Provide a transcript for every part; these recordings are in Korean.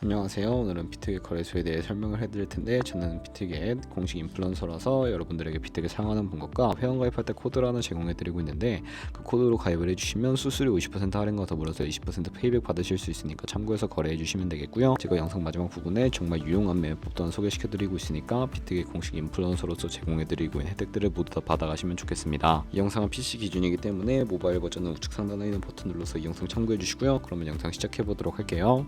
안녕하세요. 오늘은 비트겟 거래소에 대해 설명을 해드릴 텐데 저는 비트겟 공식 인플루언서라서 여러분들에게 비트겟 사용하는 방법과 회원 가입할 때 코드를 하나 제공해드리고 있는데 그 코드로 가입을 해주시면 수수료 50% 할인과 더불어서 20% 페이백 받으실 수 있으니까 참고해서 거래해주시면 되겠고요. 제가 영상 마지막 부분에 정말 유용한 매매법 또한 소개시켜드리고 있으니까 비트겟 공식 인플루언서로서 제공해드리고 있는 혜택들을 모두 다 받아가시면 좋겠습니다. 이 영상은 PC 기준이기 때문에 모바일 버전은 우측 상단에 있는 버튼 눌러서 이 영상 참고해주시고요. 그러면 영상 시작해보도록 할게요.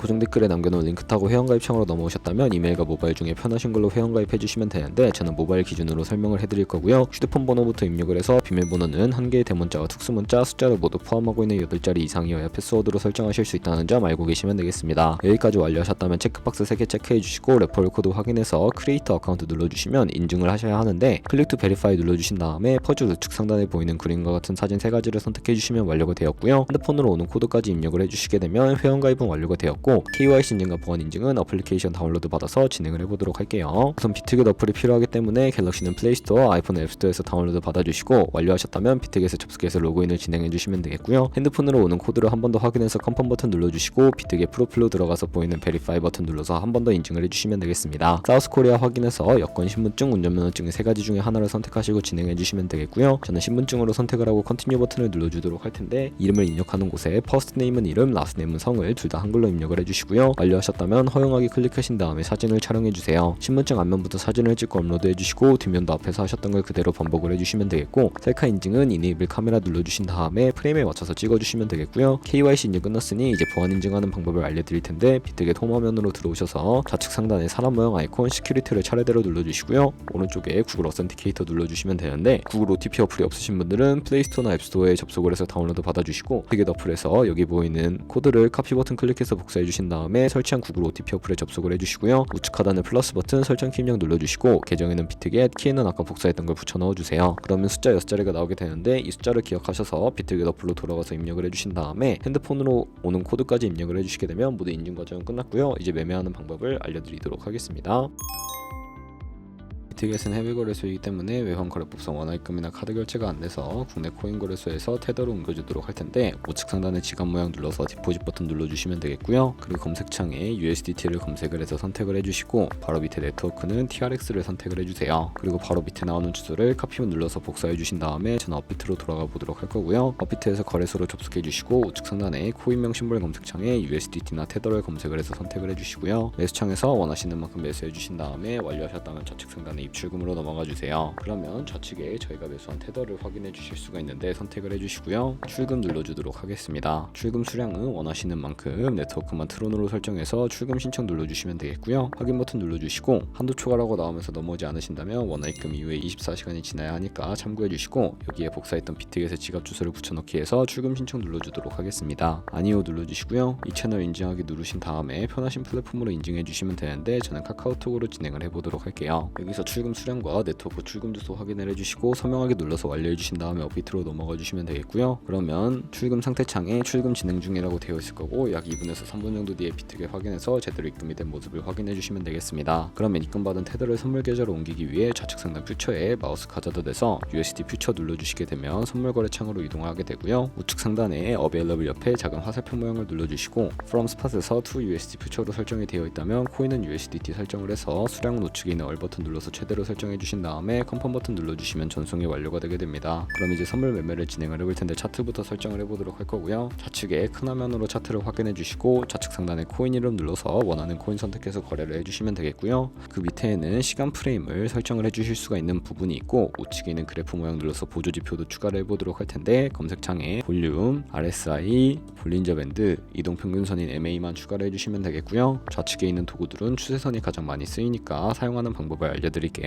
고정 댓글에 남겨놓은 링크 타고 회원가입창으로 넘어오셨다면 이메일과 모바일 중에 편하신 걸로 회원가입해 주시면 되는데 저는 모바일 기준으로 설명을 해드릴 거고요. 휴대폰 번호부터 입력을 해서 비밀번호는 한 개의 대문자와 특수문자, 숫자를 모두 포함하고 있는 8자리 이상이어야 패스워드로 설정하실 수 있다는 점 알고 계시면 되겠습니다. 여기까지 완료하셨다면 체크박스 3개 체크해 주시고 레퍼럴 코드 확인해서 크리에이터 어카운트 눌러주시면 인증을 하셔야 하는데 클릭 투 베리파이 눌러주신 다음에 퍼즐 우측 상단에 보이는 그림과 같은 사진 세 가지를 선택해 주시면 완료가 되었고요. 핸드폰으로 오는 코드까지 입력을 해주시게 되면 회원가입은 완료가 되었고 KYC 인증과 보안 인증은 어플리케이션 다운로드 받아서 진행을 해보도록 할게요. 우선 비트겟 어플이 필요하기 때문에 갤럭시는 플레이스토어, 아이폰 앱스토어에서 다운로드 받아주시고 완료하셨다면 비트겟에 접속해서 로그인을 진행해 주시면 되겠고요. 핸드폰으로 오는 코드를 한 번 더 확인해서 컨펌 버튼 눌러주시고 비트겟 프로필로 들어가서 보이는 베리파이 버튼 눌러서 한 번 더 인증을 해주시면 되겠습니다. 사우스 코리아 확인해서 여권, 신분증, 운전면허증 세 가지 중에 하나를 선택하시고 진행해 주시면 되겠고요. 저는 신분증으로 선택을 하고 컨티뉴 버튼을 눌러주도록 할 텐데 이름을 입력하는 곳에 퍼스트 네임은 이름, 라스트 네임은 성을 둘 다 한글로 입력을 해주시고요. 완료하셨다면 허용하기 클릭하신 다음에 사진을 촬영해 주세요. 신분증 앞면부터 사진을 찍고 업로드해 주시고 뒷면도 앞에서 하셨던 걸 그대로 반복을 해주시면 되겠고 셀카 인증은 이네이블 카메라 눌러주신 다음에 프레임에 맞춰서 찍어주시면 되겠고요. KYC 인증 끝났으니 이제 보안 인증하는 방법을 알려드릴 텐데 비트겟 홈 화면으로 들어오셔서 좌측 상단에 사람 모양 아이콘 시큐리티를 차례대로 눌러주시고요. 오른쪽에 구글 어센티케이터 눌러주시면 되는데 구글 OTP 어플이 없으신 분들은 플레이스토어나 앱스토어에 접속을 해서 다운로드 받아주시고 비트겟 어플에서 여기 보이는 코드를 카피 버튼 클릭해서 복사해 주신 다음에 설치한 구글 OTP 어플에 접속을 해주시고요. 우측 하단의 플러스 버튼 설정 키 입력 눌러주시고 계정에는 비트겟, 키에는 아까 복사했던 걸 붙여 넣어주세요. 그러면 숫자 6자리가 나오게 되는데 이 숫자를 기억하셔서 비트겟 어플로 돌아가서 입력을 해주신 다음에 핸드폰으로 오는 코드까지 입력을 해주시게 되면 모두 인증 과정은 끝났고요. 이제 매매하는 방법을 알려드리도록 하겠습니다. 비트겟은 해외 거래소이기 때문에 외환 거래법상 원화입금이나 카드 결제가 안 돼서 국내 코인 거래소에서 테더로 옮겨주도록 할 텐데 우측 상단에 지갑 모양 눌러서 디포짓 버튼 눌러주시면 되겠고요. 그리고 검색창에 USDT를 검색을 해서 선택을 해주시고 바로 밑에 네트워크는 TRX를 선택을 해주세요. 그리고 바로 밑에 나오는 주소를 카피 눌러서 복사해 주신 다음에 저는 업비트로 돌아가 보도록 할 거고요. 업비트에서 거래소로 접속해 주시고 우측 상단에 코인명 심볼 검색창에 USDT나 테더를 검색을 해서 선택을 해주시고요. 매수창에서 원하시는 만큼 매수해 주신 다음에 완료하셨다면 좌측 상단에 입출금으로 넘어가 주세요. 그러면 좌측에 저희가 매수한 테더를 확인해 주실 수가 있는데 선택을 해주시고요. 출금 눌러주도록 하겠습니다. 출금 수량은 원하시는 만큼 네트워크만 트론으로 설정해서 출금 신청 눌러주시면 되겠고요. 확인 버튼 눌러주시고 한도 초과라고 나오면서 넘어오지 않으신다면 원화입금 이후에 24시간이 지나야 하니까 참고해 주시고 여기에 복사했던 비트겟의 지갑 주소를 붙여넣기 해서 출금 신청 눌러주도록 하겠습니다. 아니요 눌러주시고요. 이 채널 인증하기 누르신 다음에 편하신 플랫폼으로 인증해 주시면 되는데 저는 카카오톡으로 진행을 해보도록 할게요. 여기서 출금 수량과 네트워크 출금 주소 확인을 해주시고 서명하기 눌러서 완료해 주신 다음에 업비트로 넘어가 주시면 되겠고요. 그러면 출금 상태 창에 출금 진행 중이라고 되어 있을 거고 약 2분에서 3분 정도 뒤에 비트겟 확인해서 제대로 입금이 된 모습을 확인해 주시면 되겠습니다. 그러면 입금받은 테더를 선물 계좌로 옮기기 위해 좌측 상단 퓨처에 마우스 가져다 대서 USD 퓨처 눌러주시게 되면 선물 거래 창으로 이동하게 되고요. 우측 상단에 Available 옆에 작은 화살표 모양을 눌러주시고 From Spot에서 to USD 퓨처로 설정이 되어 있다면 코인은 USDT 설정을 해서 수량은 우측에 있는 얼 버튼 눌러서 최대 로 설정해 주신 다음에 컨펌 버튼 눌러주시면 전송이 완료가 되게 됩니다. 그럼 이제 선물 매매를 진행을 해볼 텐데 차트부터 설정을 해보도록 할 거고요. 좌측에 큰 화면으로 차트를 확인해 주시고 좌측 상단에 코인 이름 눌러서 원하는 코인 선택해서 거래를 해주시면 되겠고요. 그 밑에는 시간 프레임을 설정을 해주실 수가 있는 부분이 있고 우측에 있는 그래프 모양 눌러서 보조 지표도 추가를 해보도록 할 텐데 검색창에 볼륨, RSI, 볼린저 밴드, 이동 평균선인 MA만 추가를 해주시면 되겠고요. 좌측에 있는 도구들은 추세선이 가장 많이 쓰이니까 사용하는 방법을 알려드릴게요.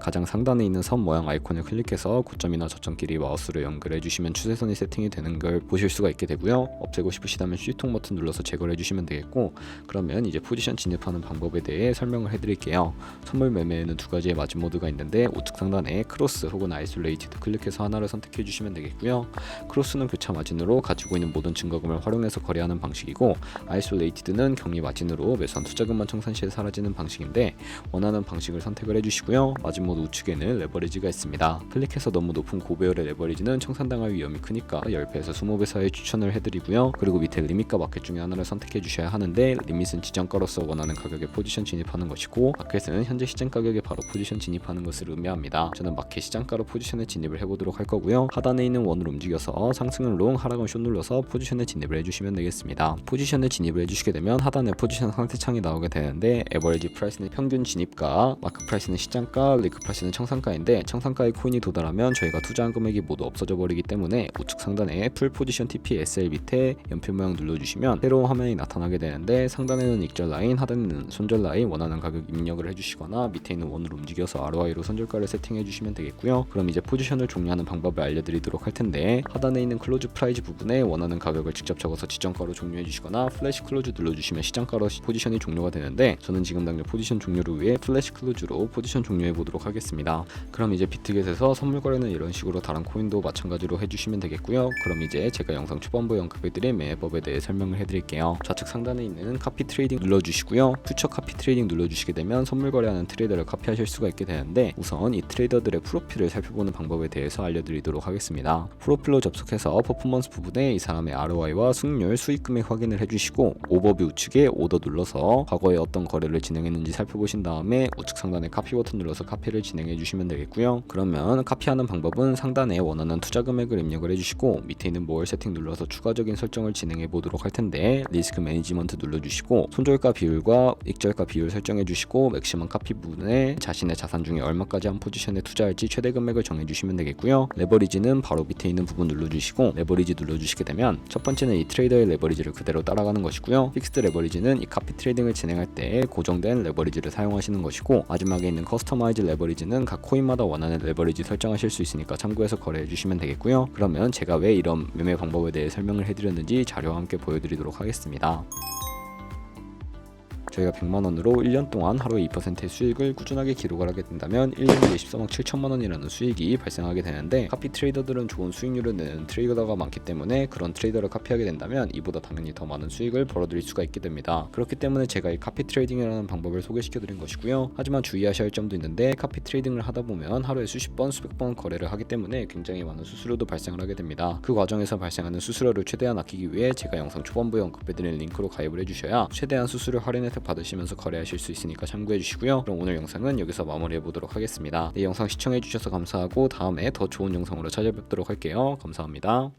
가장 상단에 있는 선 모양 아이콘을 클릭해서 고점이나 저점끼리 마우스로 연결해 주시면 추세선이 세팅이 되는 걸 보실 수가 있게 되고요. 없애고 싶으시다면 C통 버튼 눌러서 제거를 해주시면 되겠고 그러면 이제 포지션 진입하는 방법에 대해 설명을 해드릴게요. 선물 매매에는 두 가지의 마진 모드가 있는데 우측 상단에 크로스 혹은 아이솔레이티드 클릭해서 하나를 선택해 주시면 되겠고요. 크로스는 교차 마진으로 가지고 있는 모든 증거금을 활용해서 거래하는 방식이고 아이솔레이티드는 격리 마진으로 매수한 투자금만 청산 시에 사라지는 방식인데 원하는 방식을 선택을 해주시면 눌러주시고요. 마지막 우측에는 레버리지가 있습니다. 클릭해서 너무 높은 고배열의 레버리지는 청산당할 위험이 크니까 10배에서 20배 사이 추천을 해드리고요. 그리고 밑에 리밋과 마켓 중에 하나를 선택해 주셔야 하는데 리밋은 지정가로서 원하는 가격에 포지션 진입하는 것이고 마켓은 현재 시장 가격에 바로 포지션 진입하는 것을 의미합니다. 저는 마켓 시장가로 포지션에 진입을 해보도록 할 거고요. 하단에 있는 원을 움직여서 상승은 롱, 하락은 숏 눌러서 포지션에 진입을 해주시면 되겠습니다. 포지션에 진입을 해주시게 되면 하단에 포지션 상태 창이 나오게 되는데 에버리지 프라이스는 평균 진입가, 마크 프라이스는 시장가, 리크 프라이스는 청산가인데 청산가의 코인이 도달하면 저희가 투자한 금액이 모두 없어져 버리기 때문에 우측 상단에 풀 포지션 TP SL 밑에 연필 모양 눌러주시면 새로운 화면이 나타나게 되는데 상단에는 익절 라인, 하단에는 손절 라인 원하는 가격 입력을 해주시거나 밑에 있는 원을 움직여서 ROI로 손절가를 세팅해 주시면 되겠고요. 그럼 이제 포지션을 종료하는 방법을 알려드리도록 할 텐데 하단에 있는 클로즈 프라이즈 부분에 원하는 가격을 직접 적어서 지정가로 종료해 주시거나 플래시 클로즈 눌러주시면 시장가로 시- 포지션이 종료가 되는데 저는 지금 당장 포지션 종료를 위해 플래시 클로즈로 포지션 종료해 보도록 하겠습니다. 그럼 이제 비트겟에서 선물 거래는 이런 식으로 다른 코인도 마찬가지로 해주시면 되겠고요. 그럼 이제 제가 영상 초반부에 언급해드린 매매법에 대해 설명을 해드릴게요. 좌측 상단에 있는 카피 트레이딩 눌러주시고요. 퓨처 카피 트레이딩 눌러주시게 되면 선물 거래하는 트레이더를 카피하실 수가 있게 되는데 우선 이 트레이더들의 프로필을 살펴보는 방법에 대해서 알려드리도록 하겠습니다. 프로필로 접속해서 퍼포먼스 부분에 이 사람의 ROI와 수익률, 수익 금액 확인을 해주시고 오버뷰 우측에 오더 눌러서 과거에 어떤 거래를 진행했는지 살펴보신 다음에 우측 상단에 카피 버튼 눌러서 카피를 진행해 주시면 되겠고요. 그러면 카피하는 방법은 상단에 원하는 투자 금액을 입력을 해주시고 밑에 있는 모얼 세팅 눌러서 추가적인 설정을 진행해 보도록 할 텐데 리스크 매니지먼트 눌러주시고 손절가 비율과 익절가 비율 설정해 주시고 맥시멈 카피 부분에 자신의 자산 중에 얼마까지 한 포지션에 투자할지 최대 금액을 정해 주시면 되겠고요. 레버리지는 바로 밑에 있는 부분 눌러주시고 레버리지 눌러주시게 되면 첫 번째는 이 트레이더의 레버리지를 그대로 따라가는 것이고요. 픽스드 레버리지는 이 카피 트레이딩을 진행할 때 고정된 레버리지를 사용하시는 것이고 마지막에 있는 커스터마이즈 레버리지는 각 코인마다 원하는 레버리지 설정하실 수 있으니까 참고해서 거래해 주시면 되겠고요. 그러면 제가 왜 이런 매매 방법에 대해 설명을 해드렸는지 자료와 함께 보여드리도록 하겠습니다. 저희가 100만 원으로 1년 동안 하루에 2%의 수익을 꾸준하게 기록을 하게 된다면 1년에 24억 7천만 원이라는 수익이 발생하게 되는데 카피 트레이더들은 좋은 수익률을 내는 트레이더가 많기 때문에 그런 트레이더를 카피하게 된다면 이보다 당연히 더 많은 수익을 벌어들일 수가 있게 됩니다. 그렇기 때문에 제가 이 카피 트레이딩이라는 방법을 소개시켜 드린 것이고요. 하지만 주의하셔야 할 점도 있는데 카피 트레이딩을 하다 보면 하루에 수십 번 수백 번 거래를 하기 때문에 굉장히 많은 수수료도 발생을 하게 됩니다. 그 과정에서 발생하는 수수료를 최대한 아끼기 위해 제가 영상 초반부에 언급해드린 링크로 가입을 해주셔야 최대한 수수료 할인 혜택 받으시면서 거래하실 수 있으니까 참고해 주시고요. 그럼 오늘 영상은 여기서 마무리해 보도록 하겠습니다. 이 영상 시청해 주셔서 감사하고 다음에 더 좋은 영상으로 찾아뵙도록 할게요. 감사합니다.